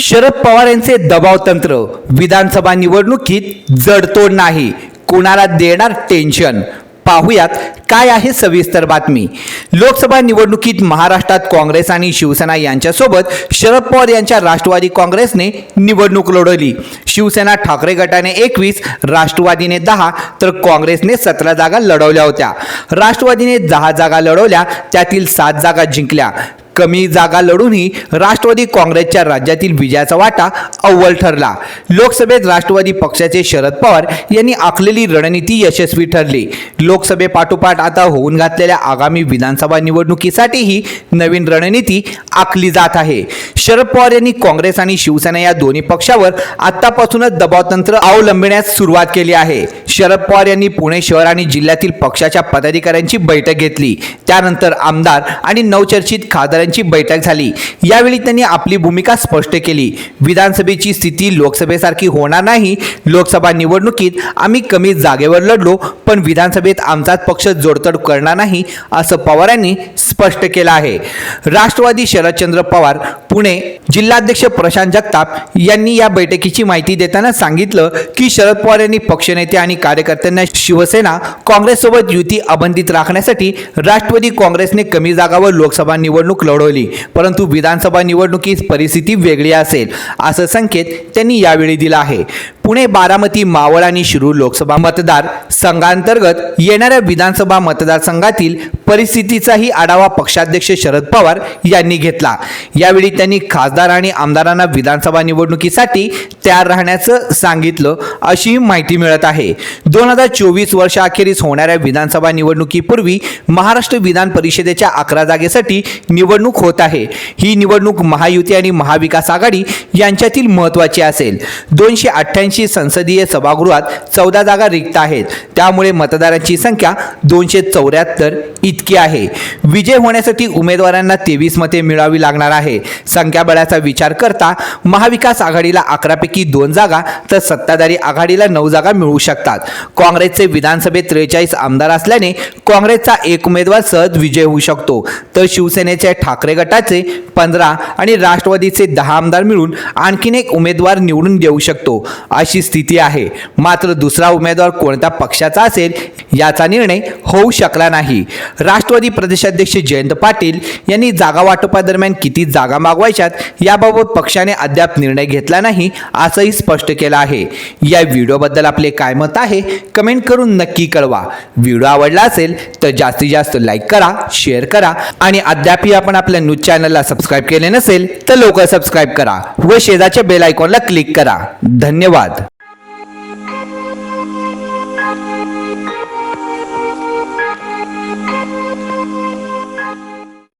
शरद पवार यांचे दबाव तंत्र. विधानसभा निवडणुकीत जडतोड नाही. कोणाला देणार टेन्शन पाहुयात काय आहे सविस्तर बातमी. लोकसभा निवडणुकीत महाराष्ट्रात काँग्रेस आणि शिवसेना यांच्यासोबत शरद पवार यांच्या राष्ट्रवादी काँग्रेसने निवडणूक लढवली. शिवसेना ठाकरे गटाने एकवीस राष्ट्रवादीने दहा तर काँग्रेसने सतरा जागा लढवल्या होत्या. राष्ट्रवादीने दहा जागा लढवल्या त्यातील सात जागा जिंकल्या. कमी जागा लढूनही राष्ट्रवादी काँग्रेसच्या राज्यातील विजयाचा वाटा अव्वल ठरला. लोकसभेत राष्ट्रवादी पक्षाचे शरद पवार यांनी आखलेली रणनीती यशस्वी ठरली. लोकसभेपाठोपाठ आता होऊन घातलेल्या आगामी विधानसभा निवडणुकीसाठीही नवीन रणनीती आखली जात आहे. शरद पवार यांनी काँग्रेस आणि शिवसेना या दोन्ही पक्षावर आतापासूनच दबावतंत्र अवलंबण्यास सुरुवात केली आहे. शरद पवार यांनी पुणे शहर आणि जिल्ह्यातील पक्षाच्या पदाधिकाऱ्यांची बैठक घेतली. त्यानंतर आमदार आणि नवचर्चित खासदारांची बैठक झाली. यावेळी त्यांनी आपली भूमिका स्पष्ट केली. विधानसभेची स्थिती लोकसभेसारखी होणार नाही. लोकसभा निवडणुकीत आम्ही कमी जागेवर लढलो. पण विधानसभेत आमचाच पक्ष जोडतोड करणार नाही असं पवारांनी स्पष्ट केलं आहे. राष्ट्रवादी शरदचंद्र पवार पुणे जिल्हाध्यक्ष प्रशांत जगताप यांनी या बैठकीची माहिती देताना सांगितलं की शरद पवार यांनी पक्षनेते आणि कार्यकर्त्यांना शिवसेना काँग्रेससोबत युती अबंधित राखण्यासाठी राष्ट्रवादी काँग्रेसने कमी जागावर लोकसभा निवडणूक लढवली परंतु विधानसभा निवडणुकीत परिस्थिती वेगळी असेल असं संकेत त्यांनी यावेळी दिला आहे. पुणे बारामती मावळ आणि शिरूर लोकसभा मतदार संघांतर्गत येणाऱ्या विधानसभा मतदारसंघातील परिस्थितीचाही आढावा पक्षाध्यक्ष शरद पवार यांनी घेतला. यावेळी त्यांनी खासदार आणि आमदारांना विधानसभा निवडणुकीसाठी तयार राहण्याचं सांगितलं अशी माहिती मिळत आहे. दोन हजार चोवीस वर्षाअखेरीस होणाऱ्या विधानसभा निवडणुकीपूर्वी महाराष्ट्र विधान परिषदेच्या अकरा जागेसाठी निवडणूक होत आहे. ही निवडणूक महायुती आणि महाविकास आघाडी यांच्यातील महत्त्वाची असेल. दोनशे अठ्ठ्याऐंशी संसदीय सभागृहात चौदा जागा रिक्त आहेत. त्यामुळे मतदारांची संख्या दोनशे चौऱ्याहत्तर इतकी आहे. विजय होण्यासाठी उमेदवारांना तेवीस मते मिळावी लागणार आहे. संख्याबळाचा विचार करता महाविकास आघाडीला अकरापैकी दोन जागा तर सत्ताधारी आघाडीला नऊ जागा मिळू शकतात. काँग्रेसचे विधानसभेत त्रेचाळीस आमदार असल्याने काँग्रेसचा एक उमेदवार सहज विजय होऊ शकतो. तर शिवसेनेच्या ठाकरे गटाचे पंधरा आणि राष्ट्रवादीचे दहा आमदार मिळून आणखीन एक उमेदवार निवडून देऊ शकतो. अशी स्थिती आहे. मात्र दुसरा उमेदवार कोणत्या पक्षाचा असेल याचा निर्णय होऊ शकला नाही. राष्ट्रवादी प्रदेशाध्यक्ष जयंत पाटील यांनी जागा वाटपादरम्यान किती जागा मागवायच्यात याबाबत पक्षाने अद्याप निर्णय घेतला नाही असंही स्पष्ट केलं आहे. या व्हिडिओबद्दल आपले काय मत आहे कमेंट करून नक्की कळवा. व्हिडिओ आवडला असेल तर जास्तीत जास्त लाईक करा शेअर करा आणि अद्यापही आपण आपल्या न्यूज चॅनलला सबस्क्राईब केले नसेल तर लवकर सबस्क्राईब करा व शेजारच्या बेल आयकॉनला क्लिक करा. धन्यवाद.